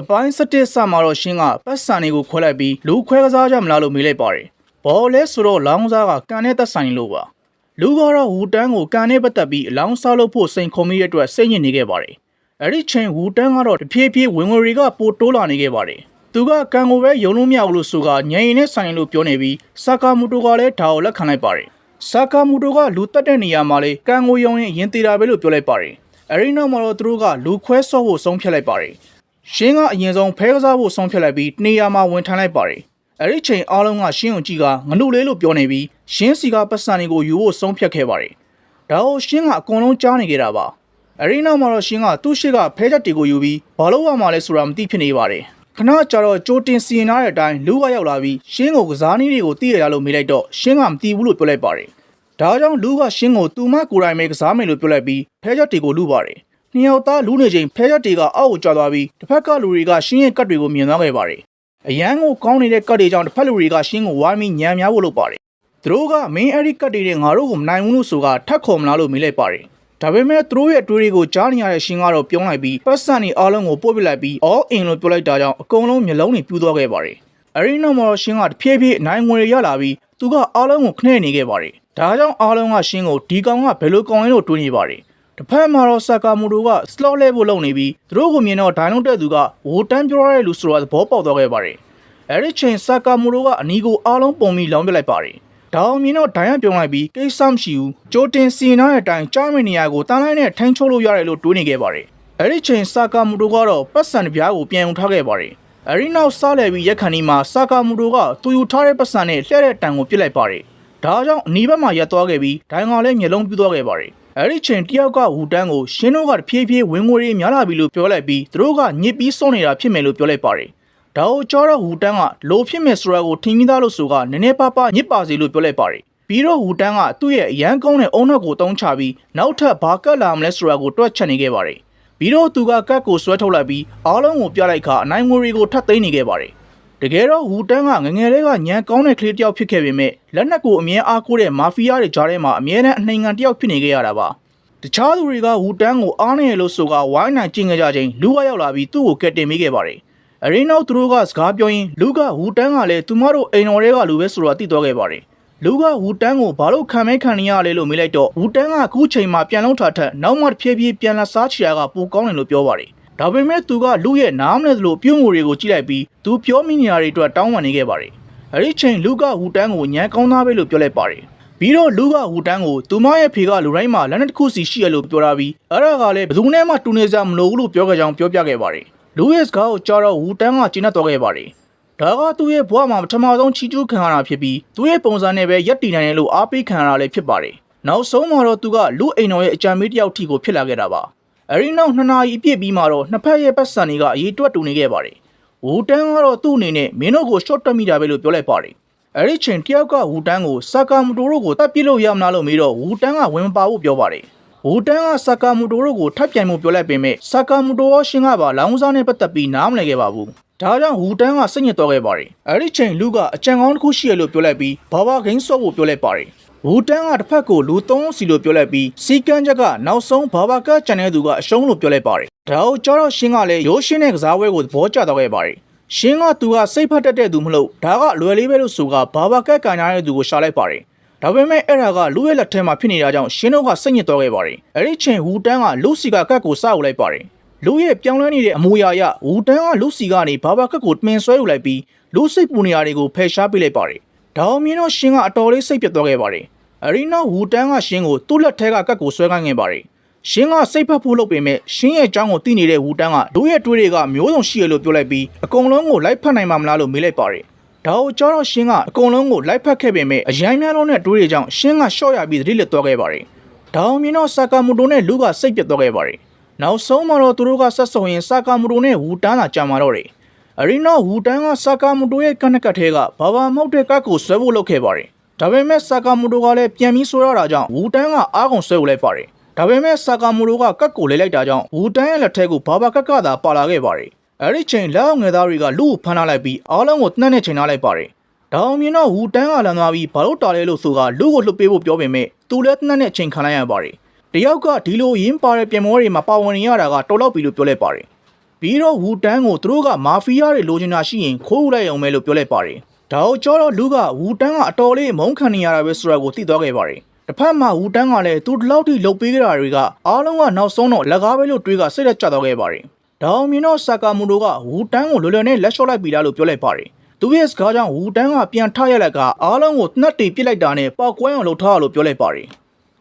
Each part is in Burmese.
အပိုင်း17စမှာတော့ရှင်းကပတ်စံတွေကိုခွဲလိုက်ပြီးလူခွဲကစားကြမလားလို့မေးလိုက်ပါတယ်။ဘော်လဲဆိုတော့လောင်းစားကကန်နဲ့သက်ဆိုင်လို့ပါ။လူကတော့ဝူတန်းကိုကန်နဲ့ပတ်သက်ပြီးအလောင်းစားလို့ဖို့စိန်ခုံမိတဲ့အတွက်စိတ်ညစ်နေခဲ့ပါတယ်။အဲ့ဒီချိန်ဝူတန်းကတော့တဖြည်းဖြည်းဝင်ငွေတွေကပိုတိုးလာနေခဲ့ပါတယ်။သူကကန်ကိုပဲယုံလို့မရဘူးလို့ဆိုကညင်ရင်နဲ့ဆိုင်လို့ပြောနေပြီးဆာကာမူတိုကလည်းဒါကိုလက်ခံလိုက်ပါတယ်။ဆာကာမူတိုကလူတက်တဲ့နေရာမှာလေကန်ကိုယုံရင်ရင်သေးတာပဲလို့ပြောလိုက်ပါတယ်။အဲဒီနောက်မှာတော့သူတို့ကလူခွဲဆော့ဖို့ဆုံးဖြတ်လိုက်ပါတယ်။ ရှင်းကအရင်ဆုံးဖဲကစားဖို့ဆုံးဖြတ်လိုက်ပြီးနေရာမှာဝင်ထိုင်လိုက်ပါတယ်။အဲ့ဒီချိန်အားလုံးကရှင်းကိုကြည့်ကငနုလေးလို့ပြောနေပြီးရှင်းစီကပတ်စံတွေကိုယူဖို့ဆုံးဖြတ်ခဲ့ပါတယ်။ဒါကိုရှင်းကအကုန်လုံးကြားနေကြတာပါ။အဲ့ဒီနောက်မှာတော့ရှင်းကသူ့ရှိကဖဲချက်တွေကိုယူပြီးဘာလို့ရမှာလဲဆိုတာမသိဖြစ်နေပါတယ်။ခဏကြာတော့ကြိုတင်စီရင်ထားတဲ့အတိုင်းလူကရောက်လာပြီးရှင်းကိုကစားနည်းတွေကိုသိရရလို့မေးလိုက်တော့ရှင်းကမသိဘူးလို့ပြောလိုက်ပါတယ်။ဒါကြောင့်လူကရှင်းကိုသူမကိုယ်တိုင်ပဲကစားမယ်လို့ပြောလိုက်ပြီးဖဲချက်တွေကိုလူပါတယ်။ နှစ်ယောက်သားလူနေချိန်ဖဲချက်တွေကအောက်ကိုကျသွားပြီးတစ်ဖက်ကလူတွေကရှင်းရဲ့ကတ်တွေကိုမြင်သွားခဲ့ပါတယ်။အရန်ကိုကောင်းနေတဲ့ကတ်တွေကြောင့်တစ်ဖက်လူတွေကရှင်းကိုဝိုင်းပြီးညံများဖို့လုပ်ပါတယ်။သူတို့ကမင်းအဲ့ဒီကတ်တွေနဲ့ငါတို့ကိုမနိုင်ဘူးလို့ဆိုကထက်ခေါ်မလားလို့မေးလိုက်ပါတယ်။ဒါပေမဲ့သူတို့ရဲ့အတွေးတွေကိုကြားနေရတဲ့ရှင်းကတော့ပြုံးလိုက်ပြီးပတ်စံတွေအားလုံးကိုပို့ပစ်လိုက်ပြီး all in လို့ပြောလိုက်တာကြောင့်အကုန်လုံးမျိုးလုံးတွေပြူးသွားခဲ့ပါတယ်။အရီနိုမော်ရှင်းကတဖြည်းဖြည်းအနိုင်ငွေရလာပြီးသူကအားလုံးကိုခနဲ့နေခဲ့ပါတယ်။ဒါကြောင့်အားလုံးကရှင်းကိုဒီကောင်ကဘယ်လိုကောင်လဲလို့တွေးနေပါတယ်။ တစ်ဖက်မှာတော့ဆာကာမူတိုက slot လဲဖို့လုပ်နေပြီးသူတို့ကိုမြင်တော့ဒိုင်လုံးတက်သူကဝိုတန်းပြောရတဲ့လူဆိုတာသဘောပေါက်သွားခဲ့ပါတယ်။အဲဒီချိန်ဆာကာမူတိုကအနီကိုအားလုံးပုံပြီးလောင်းပြလိုက်ပါတယ်။ဒါအောင်မြင်တော့ဒိုင်ရပြုံးလိုက်ပြီးကိစ္စမရှိဘူး။ကြိုတင်စီနာတဲ့အတိုင်းကြားမနေရကိုတန်းလိုက်နဲ့ထိုင်းချိုးလို့ရတယ်လို့တွေးနေခဲ့ပါတယ်။အဲဒီချိန်ဆာကာမူတိုကတော့ပတ်စံတစ်ပြားကိုပြန်ုံထားခဲ့ပါတယ်။အရီနောက်စားလဲပြီးရက်ခန်ဒီမှာဆာကာမူတိုကသူယူထားတဲ့ပတ်စံနဲ့လှည့်တဲ့တန်ကိုပြစ်လိုက်ပါတယ်။ဒါကြောင့်အနီးဘက်မှာရက်သွားခဲ့ပြီးဒိုင်ကလည်းမျက်လုံးပြူသွားခဲ့ပါတယ်။ အဲဒီချိန်တယောက်ကဝူတန်းကိုရှင်းတို့ကတဖြည်းဖြည်းဝင်ငွေတွေများလာပြီလို့ပြောလိုက်ပြီးသူတို့ကညစ်ပြီးစွန့်နေတာဖြစ်မယ်လို့ပြောလိုက်ပါတယ်။ဒါကိုကြောတော့ဝူတန်းကလိုဖြစ်မယ်ဆိုတာကိုထင်မိသားလို့ဆိုကနည်းနည်းပါးပါးညစ်ပါစေလို့ပြောလိုက်ပါတယ်။ပြီးတော့ဝူတန်းကသူ့ရဲ့အရန်ကုန်းတဲ့အုံနောက်ကိုတုံးချပြီးနောက်ထပ်ဘာကတ်လာမလဲဆိုတာကိုတွက်ချက်နေခဲ့ပါတယ်။ပြီးတော့သူကကတ်ကိုဆွဲထုတ်လိုက်ပြီးအားလုံးကိုပြလိုက်ခါအနိုင်ငွေတွေကိုထပ်သိမ်းနေခဲ့ပါတယ်။ တကယ်တော့ဝူတန်းကငငယ်လေးကညံကောင်းတဲ့ကလေးတစ်ယောက်ဖြစ်ခဲ့ပေမဲ့လက်နက်ကိုအမြဲအားကိုးတဲ့မာဖီးယားတွေကြားထဲမှာအမြဲတမ်းအနှိမ်ငံတစ်ယောက်ဖြစ်နေခဲ့ရတာပါ။တခြားသူတွေကဝူတန်းကိုအားနေရလို့ဆိုကဝိုင်းနိုင်ကျင်ခဲ့ကြချိန်လူကရောက်လာပြီးသူ့ကိုကက်တင်မိခဲ့ပါတယ်။အရင်းနောက်သူတို့ကစကားပြောရင်းလူကဝူတန်းကလည်းသူမတို့အိမ်တော်တွေကလူပဲဆိုတော့သိသွားခဲ့ပါတယ်။လူကဝူတန်းကိုဘာလို့ခံမဲခံနေရလဲလို့မေးလိုက်တော့ဝူတန်းကအခုချိန်မှာပြန်လုံးထားထက်နောက်မှတစ်ဖြည်းဖြည်းပြန်လာစားချရာကပိုကောင်းတယ်လို့ပြောပါတယ်။ ဒါပေမဲ့သူကလူရဲ့နားမလဲသလိုပြုံးငိုတွေကိုကြည့်လိုက်ပြီးသူပြောမိနေရတဲ့အတွက်တောင်းပန်နေခဲ့ပါတယ်။အဲဒီချိန်လူကဝူတန်းကိုညံကောင်းသားပဲလို့ပြောလိုက်ပါတယ်။ပြီးတော့လူကဝူတန်းကိုသူမရဲ့ဖေကလူတိုင်းမှာလက်နက်တစ်ခုစီရှိရလို့ပြောတာပြီးအဲ့ဒါကလည်းဘယ်သူနဲ့မှတူနေစရာမလိုဘူးလို့ပြောကြကြောင်းပြောပြခဲ့ပါတယ်။လူရဲ့စကားကိုကြားတော့ဝူတန်းကကျဉ်းတော့ခဲ့ပါတယ်။ဒါကသူ့ရဲ့ဘဝမှာပထမဆုံးချီကျူးခံရတာဖြစ်ပြီးသူ့ရဲ့ပုံစံနဲ့ပဲရက်တည်နိုင်တယ်လို့အားပေးခံရတာလည်းဖြစ်ပါတယ်။နောက်ဆုံးမှာတော့သူကလူအိမ်တော်ရဲ့အကြံပေးတစ်ယောက်ထိကိုဖြစ်လာခဲ့တာပါ။ အဲဒီနောက်နှစ်နာရီပြည့်ပြီးမှတော့နှစ်ဖက်ရဲ့ပတ်စံတွေကအရေးတွက်တူနေခဲ့ပါတယ်။ဝူတန်းကတော့သူ့အနေနဲ့မင်းတို့ကိုရှော့တက်မိတာပဲလို့ပြောလိုက်ပါတယ်။အဲဒီချိန်တယောက်ကဝူတန်းကိုဆာကာမူတိုတို့ကိုတပ်ပစ်လို့ရမလားလို့မေးတော့ဝူတန်းကဝင်မပါဘူးပြောပါတယ်။ဝူတန်းကဆာကာမူတိုတို့ကိုထပ်ပြိုင်မှုပြောလိုက်ပေမဲ့ဆာကာမူတိုရောရှင်းကပါလောင်းစားနဲ့ပတ်သက်ပြီးနားမလည်ခဲ့ပါဘူး။ဒါကြောင့်ဝူတန်းကစိတ်ညစ်သွားခဲ့ပါတယ်။အဲဒီချိန်လူကအကြံကောင်းတစ်ခုရှိရလို့ပြောလိုက်ပြီးဘာဘာဂိမ်းဆော့ဖို့ပြောလိုက်ပါတယ်။ ဝူတန်းကတစ်ဖက်ကိုလူသုံးစီလို့ပြောလိုက်ပြီးစီကန်းချက်ကနောက်ဆုံးဘာဘာကချန်တဲ့သူကအရှုံးလို့ပြောလိုက်ပါတယ်။ဒါကိုကြောတော့ရှင်းကလည်းရိုးရှင်းတဲ့ကစားပွဲကိုသဘောကျသွားခဲ့ပါတယ်။ရှင်းကသူကစိတ်ဖက်တက်တဲ့သူမလို့ဒါကလွယ်လေးပဲလို့ဆိုကဘာဘာကက်ကန်ရတဲ့သူကိုရှာလိုက်ပါတယ်။ဒါပေမဲ့အဲ့ဒါကလူရဲ့လက်ထဲမှာဖြစ်နေတာကြောင့်ရှင်းတို့ကစိတ်ညစ်သွားခဲ့ပါတယ်။အဲ့ဒီချိန်ဝူတန်းကလူစီကကတ်ကိုစအုပ်လိုက်ပါတယ်။လူရဲ့ပြောင်းလဲနေတဲ့အမူအရာအရဝူတန်းကလူစီကနေဘာဘာကတ်ကိုတွင်ဆွဲယူလိုက်ပြီးလူစိတ်ပူနေရာတွေကိုဖယ်ရှားပေးလိုက်ပါတယ်။ဒါအောင်မြင်တော့ရှင်းကအတော်လေးစိတ်ပြတ်သွားခဲ့ပါတယ်။ အရီနောက်ဝူတန်းကရှင်းကိုသူ့လက်ထဲကကတ်ကိုဆွဲခိုင်းခဲ့ပါတယ်။ရှင်းကစိတ်ဖက်ဖို့လုပ်ပေမဲ့ရှင်းရဲ့အကြောင်းကိုသိနေတဲ့ဝူတန်းကလူရဲ့တွေးတွေကမျိုးစုံရှိရလို့ပြောလိုက်ပြီးအကုန်လုံးကိုလိုက်ဖက်နိုင်မှာမလားလို့မေးလိုက်ပါတယ်။ဒါကိုကြောတော့ရှင်းကအကုန်လုံးကိုလိုက်ဖက်ခဲ့ပေမဲ့အရန်များလုံးတဲ့တွေးတွေကြောင့်ရှင်းကရှော့ရပြီးသတိလက်သွားခဲ့ပါတယ်။ဒါအောင်မြင်တော့ဆာကာမူတိုနဲ့လူကစိတ်ပြတ်သွားခဲ့ပါတယ်။နောက်ဆုံးမှာတော့သူတို့ကဆက်ဆုံရင်ဆာကာမူတိုနဲ့ဝူတန်းသာကြာမာတော့တယ်။အရီနောဝူတန်းကဆာကာမူတိုရဲ့ကနက်ကတ်ထဲကဘာဘာမောက်တဲ့ကတ်ကိုဆွဲဖို့လုပ်ခဲ့ပါတယ်။ ဒါပေမဲ့ဆာကာမူတိုကလည်းပြန်ပြီးဆွဲရတာကြောင့်ဝူတန်းကအားကုန်ဆွဲဖို့လိုက်ပါတယ်။ဒါပေမဲ့ဆာကာမူတိုကကတ်ကိုလဲလိုက်တာကြောင့်ဝူတန်းရဲ့လက်ထဲကိုဘာဘာကတ်ကသာပါလာခဲ့ပါတယ်။အဲဒီချိန်လက်အောင်ငယ်သားတွေကလူကိုဖမ်းထားလိုက်ပြီးအားလုံးကိုတနက်နဲ့ချိန်ထားလိုက်ပါတယ်။ဒါအောင်မြင်တော့ဝူတန်းကလန်သွားပြီးဘာလို့တာလဲလို့ဆိုကလူကိုလှုပ်ပေးဖို့ပြောပေမဲ့သူလည်းတနက်နဲ့ချိန်ခံလိုက်ရပါတယ်။တယောက်ကဒီလိုရင်းပါတဲ့ပြင်မောတွေမှာပါဝင်နေရတာကတော်တော့ပြီလို့ပြောလိုက်ပါတယ်။ဘပြီးတော့ဝူတန်းကိုသူတို့ကမာဖီးယားတွေလိုချင်တာရှိရင်ခိုးယူလိုက်အောင်ပဲလို့ပြောလိုက်ပါတယ် ဒါကိုကြောတော့လူကဝူတန်းကအတော်လေးမုန်းခံနေရတာပဲဆိုတာကိုသိသွားခဲ့ပါတယ်တစ်ဖက်မှာဝူတန်းကလည်းသူဒီလောက်ထိလှုပ်ပေးကြတာတွေကအားလုံးကနောက်ဆုံးတော့လက်ကားပဲလို့တွေးကစိတ်သက်ကြသွားခဲ့ပါတယ်ဒါအောင်မြင်တော့ဆာကာမူတိုကဝူတန်းကိုလွယ်လွယ်နဲ့လက်လျှော့လိုက်ပြီလားလို့ပြောလိုက်ပါတယ်သူရဲ့စကားကြောင့်ဝူတန်းကပြန်ထရလက်ကအားလုံးကိုနှက်တီပစ်လိုက်တာနဲ့ပောက်ကွဲအောင်လှုပ်ထားရလို့ပြောလိုက်ပါတယ်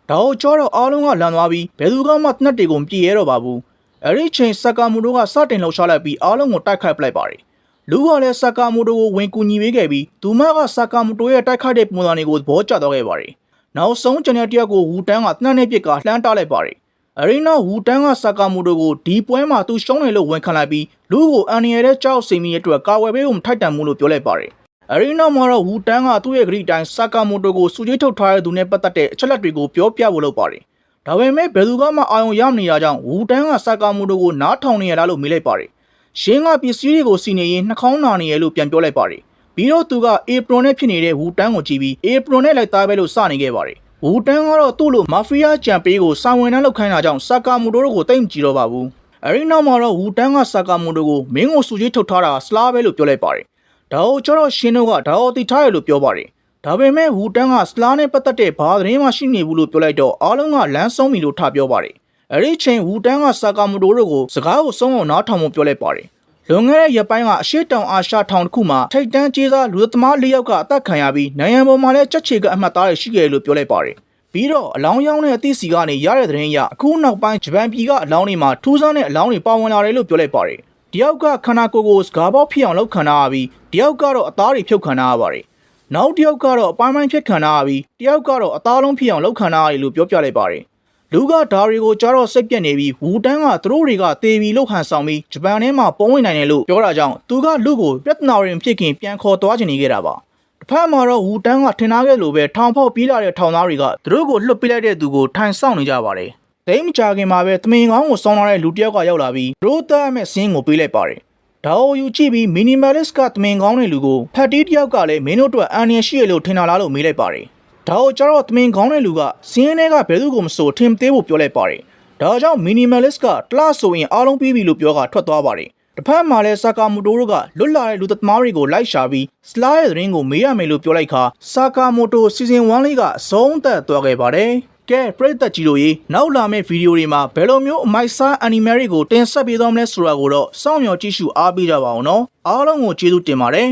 ဒါကိုကြောတော့အားလုံးကလန်သွားပြီးဘယ်သူကမှနှက်တီကိုမပြေရတော့ပါဘူးအဲ့ဒီချိန်ဆာကာမူတိုကစတင်လှုပ်ရှားလိုက်ပြီးအားလုံးကိုတိုက်ခိုက်ပလိုက်ပါတယ် လူကလည်းဆာကာမူတိုကိုဝင်ကူညီပေးခဲ့ပြီးသူမကဆာကာမူတိုရဲ့တိုက်ခိုက်တဲ့ပုံစံတွေကိုသဘောကျတော့ခဲ့ပါတယ်နောက်ဆုံးကျန်တဲ့တယောက်ကိုဝူတန်းကနှက်နဲ့ပစ်ကလှမ်းတားလိုက်ပါတယ်အရီနာဝူတန်းကဆာကာမူတိုကိုဒီပွဲမှာသူရှုံးတယ်လို့ဝန်ခံလိုက်ပြီးလူကိုအန်ရီရဲ့ကြောက်စိမ်မီရဲ့အတွက်ကာဝယ်ပေးဖို့မထိုက်တန်ဘူးလို့ပြောလိုက်ပါတယ်အရီနာမှာတော့ဝူတန်းကသူ့ရဲ့ဂရိတိုင်းဆာကာမူတိုကိုစူကြီးထုတ်ထားတဲ့သူနဲ့ပတ်သက်တဲ့အချက်လက်တွေကိုပြောပြဖို့လုပ်ပါတယ်ဒါပေမဲ့ဘယ်သူကမှအာရုံရမနေရကြောင်းဝူတန်းကဆာကာမူတိုကိုနားထောင်နေရလားလို့မေးလိုက်ပါတယ် ရှင်းကပစ္စည်းတွေကိုစီနေရင်နှာခေါင်းနာနေရလို့ပြန်ပြောလိုက်ပါတယ်ပြီးတော့သူကအေပရွန်နဲ့ဖြစ်နေတဲ့ဝူတန်းကိုကြည့်ပြီးအေပရွန်နဲ့လိုက်သားပဲလို့စနေခဲ့ပါတယ်ဝူတန်းကတော့သူ့လိုမာဖီးယားကြံပေးကိုစာဝင်နှန်းလောက်ခိုင်းတာကြောင့်ဆာကာမူတိုတို့ကိုတိတ်မကြည့်တော့ပါဘူးအရီနောက်မှာတော့ဝူတန်းကဆာကာမူတိုကိုမင်းကိုစူကြီးထုတ်ထားတာစလားပဲလို့ပြောလိုက်ပါတယ်ဒါကိုကျတော့ရှင်းတို့ကဒါကိုတိထားရလို့ပြောပါတယ်ဒါပေမဲ့ဝူတန်းကစလားနဲ့ပတ်သက်တဲ့ဘာသတင်းမှရှိနေဘူးလို့ပြောလိုက်တော့အားလုံးကလမ်းဆုံးပြီလို့ထပြောပါတယ် အဲ့ဒီချိန်ဝူတန်းကဆာကာမူတိုတို့ကိုစကားကိုဆုံးအောင်နားထောင်ဖို့ပြောလိုက်ပါတယ်လွန်ခဲ့တဲ့ရက်ပိုင်းကအရှိတောင်အာရှထောင်တစ်ခုမှာထိတ်တန်းကျေးစားလူသမား၄ယောက်ကအသက်ခံရပြီးနိုင်ငံပေါ်မှာလည်းကြက်ချေကအမှတ်သားတွေရှိခဲ့တယ်လို့ပြောလိုက်ပါတယ်ပြီးတော့အလောင်းရောင်းတဲ့အသည့်စီကနေရတဲ့သတင်းအရအခုနောက်ပိုင်းဂျပန်ပြည်ကအလောင်းတွေမှာထူးဆန်းတဲ့အလောင်းတွေပါဝင်လာတယ်လို့ပြောလိုက်ပါတယ်တယောက်ကခန္ဓာကိုယ်ကိုစကားပေါက်ဖြစ်အောင်လုပ်ခံရပြီးတယောက်ကတော့အသားတွေဖြုတ်ခံရပါတယ်နောက်တစ်ယောက်ကတော့အပိုင်းပိုင်းဖြစ်ခံရပြီးတယောက်ကတော့အသားလုံးဖြစ်အောင်လုပ်ခံရတယ်လို့ပြောပြလိုက်ပါတယ် လူကဒါတွေကိုကြားတော့စိတ်ပြက်နေပြီးဝူတန်းကသူတို့တွေကတေဘီလို့ဟန်ဆောင်ပြီးဂျပန်ထဲမှာပုံဝင်နိုင်တယ်လို့ပြောတာကြောင့်သူကလူကိုပြဿနာရင်ဖြစ်ခင်ပြန်ခေါ်သွားချင်နေခဲ့တာပါတစ်ဖက်မှာတော့ဝူတန်းကထင်ထားခဲ့လို့ပဲထောင်ဖောက်ပြေးလာတဲ့ထောင်သားတွေကသူတို့ကိုလွတ်ပေးလိုက်တဲ့သူကိုထိုင်ဆောင်နေကြပါတယ်တိတ်မကြခင်မှာပဲတမင်ကောင်းကိုစောင်းလာတဲ့လူတစ်ယောက်ကရောက်လာပြီးသူတို့သားမဲ့စင်းကိုပေးလိုက်ပါတယ်ဒါအိုယူကြည့်ပြီး minimalist ကတမင်ကောင်းတဲ့လူကိုဖက်တီးတစ်ယောက်ကလည်းမင်းတို့အတွက်အန်ရရှိရလို့ထင်တာလားလို့မေးလိုက်ပါတယ် ဒါကိုကျတော့တမင်ကောင်းတဲ့လူကစင်းထဲကဘယ်သူကိုမဆိုထင်သေးဖို့ပြောလိုက်ပါတယ်ဒါကြောင့် minimalist ကတလားဆိုရင်အားလုံးပြီးပြီလို့ပြောကထွက်သွားပါတယ်တစ်ဖက်မှာလဲဆာကာမိုတိုတို့ကလွတ်လာတဲ့လူသမားတွေကိုလိုက်ရှာပြီးစလာရဲ့သတင်းကိုမေးရမယ်လို့ပြောလိုက်ခါဆာကာမိုတိုစီဇန်1လေးကအဆုံးသက်သွားခဲ့ပါတယ်ကဲပရိသတ်ကြီးတို့ရေနောက်လာမယ့်ဗီဒီယိုတွေမှာဘယ်လိုမျိုးအမိုက်စားအနီမရီကိုတင်ဆက်ပေးသွားမလဲဆိုတာကိုတော့စောင့်မျှော်ကြည့်ရှုအားပေးကြပါအောင်နော်အားလုံးကိုကျေးဇူးတင်ပါတယ်